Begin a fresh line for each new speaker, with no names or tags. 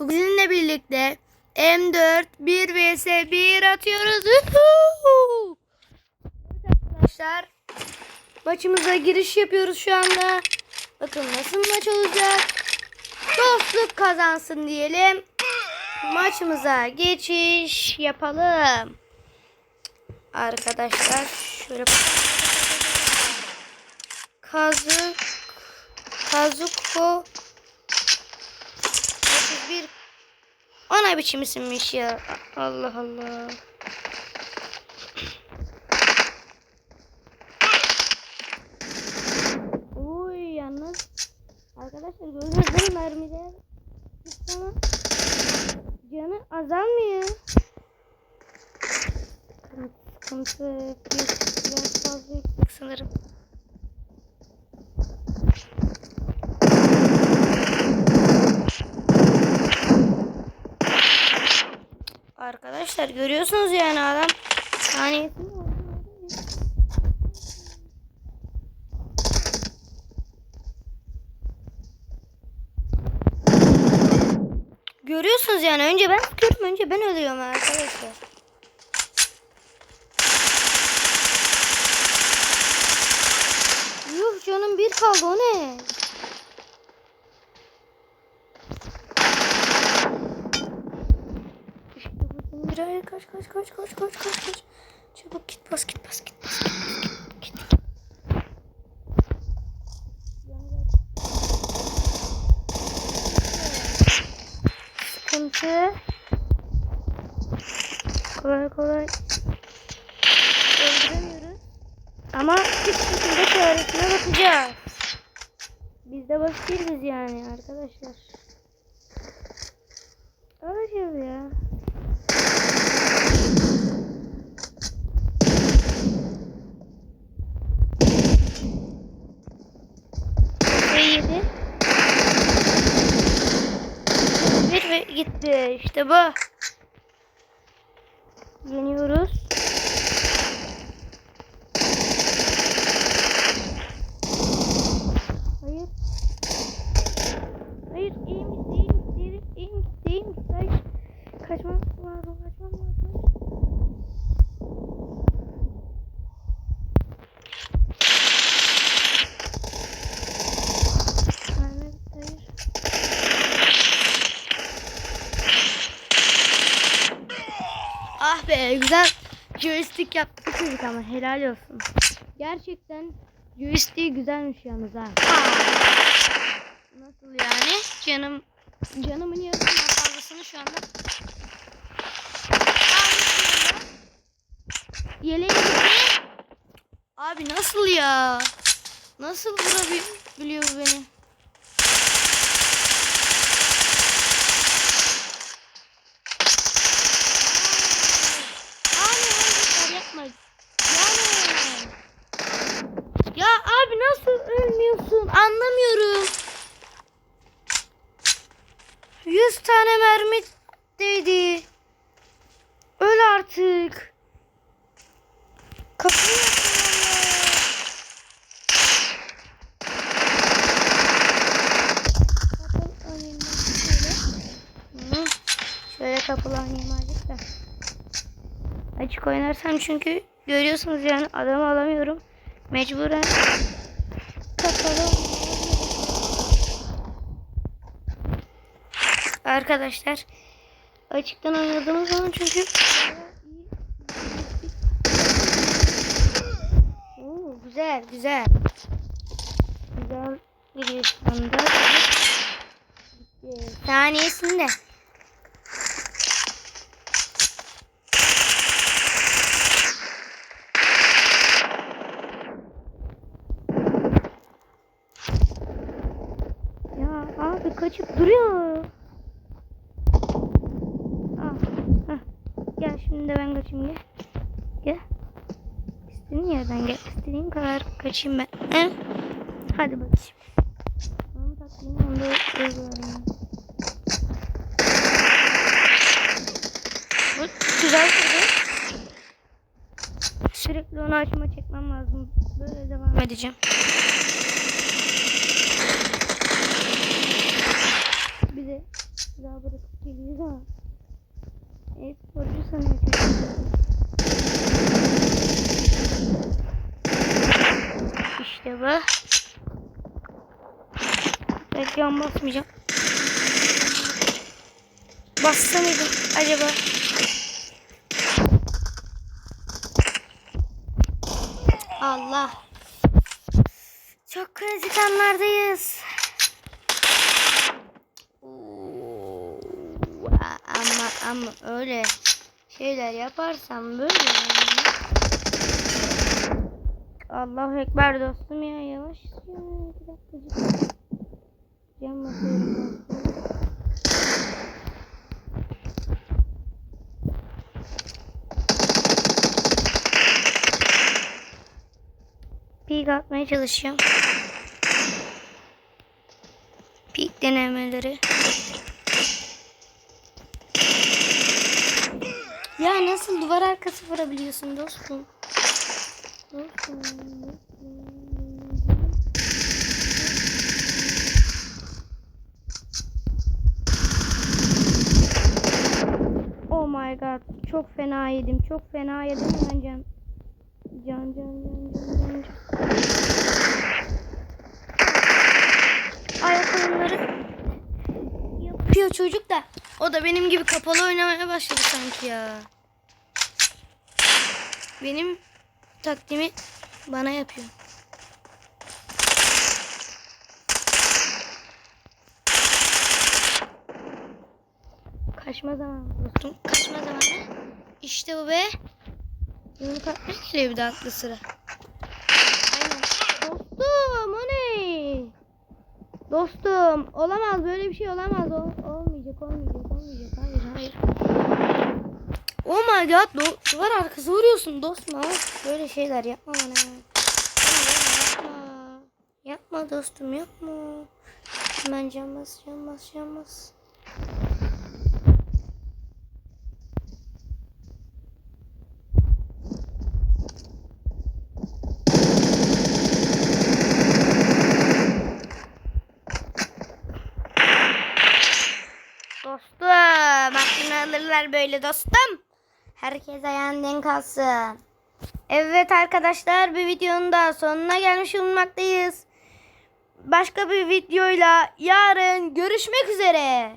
Sizinle birlikte M4 1 vs 1 atıyoruz. Evet arkadaşlar. Maçımıza giriş yapıyoruz şu anda. Bakın nasıl maç olacak. Dostluk kazansın diyelim. Maçımıza geçiş yapalım. Arkadaşlar şöyle Kazuk Kazuko Ana biçim isimmiş ya. Allah Allah. Uy yalnız arkadaşlar gördünüz mermiler? Hiç ama canı azalmıyor. Sıkıntı, sıkıntı bir biraz fazla yüksek sanırım. Arkadaşlar görüyorsunuz yani adam saniyesinde Görüyorsunuz yani önce ben sıkıyorum önce ben ölüyorum arkadaşlar. Yuh canım bir kaldı o ne? İşte bir ay kaç kaç kaç kaç kaç kaç kaç. Çabuk git bas git bas git bas git. Sıkıntı. Kolay kolay. Öldüremiyoruz. Ama bir şekilde çaresine bakacağız. Biz de baş değiliz yani arkadaşlar. Alacağız ya. Yedi. Bir ve gitti. İşte bu. Yeniyoruz. Hayır. Hayır, iyi mi? İyi mi? İyi mi? İyi mi? İyi mi? Hayır. Kaçmam lazım, kaçmam lazım. Hayır, hayır. Ah be güzel joystick yaptık çocuk ama helal olsun. Gerçekten joystick güzelmiş yalnız ha. Nasıl yani? Canım canımın yarısından fazlasını şu anda. Gitti. Abi nasıl ya? Nasıl vurabiliyor bu beni? Abi hayır yapma. Yani. Ya abi nasıl ölmüyorsun? Anlamıyorum. 100 tane mermi değdi. Öl artık. Kapıyı şöyle. Şöyle kapılı oynayayım azıcık da. Açık oynarsam çünkü görüyorsunuz yani adamı alamıyorum. Mecburen kapalı Arkadaşlar açıktan oynadığımız zaman çünkü Oo, güzel güzel. Güzel şu anda. Saniyesinde. Ya abi kaçıp duruyor. Ah, heh. Gel şimdi de ben kaçayım gel. Gel. İstediğin yerden gel. İstediğin kadar kaçayım ben. He? Hadi bakayım. Onu takayım onu da uygulayayım. Bu güzel kırdı. Sürekli onu açma çekmem lazım. Böyle devam edeceğim. Bir de silah bırakıp geliyor da. Evet sporcu sanıyor çocuk. İşte bu. Ben can basmayacağım. Bassa mıydım acaba? Allah. Çok kritik anlardayız. Oo, Ama öyle şeyler yaparsam böyle. Allahu Ekber dostum ya yavaş ya. Bir basıyorum dostum. Pik atmaya çalışıyorum. Pik denemeleri. Ya nasıl duvar arkası vurabiliyorsun dostum? Oh my god. Çok fena yedim. Çok fena yedim ben can. Can can can can can. can. Ayak oyunları yapıyor çocuk da. O da benim gibi kapalı oynamaya başladı sanki ya. Benim takdimi bana yapıyor. Kaçma zamanı dostum. Kaçma zamanı. İşte bu be. Yumruk geliyor bir de aklı sıra. Aynen. Dostum o ne? Dostum olamaz böyle bir şey olamaz. Ol- olmayacak olmayacak olmayacak. Hayır hayır. Oh my god do- duvar arkası vuruyorsun dostum ama böyle şeyler yapma bana. Yapma. Yapma dostum yapma. Hemen can bas can bas. Dostum alırlar böyle dostum. Herkes ayağın kalsın. Evet arkadaşlar bir videonun daha sonuna gelmiş bulunmaktayız. Başka bir videoyla yarın görüşmek üzere.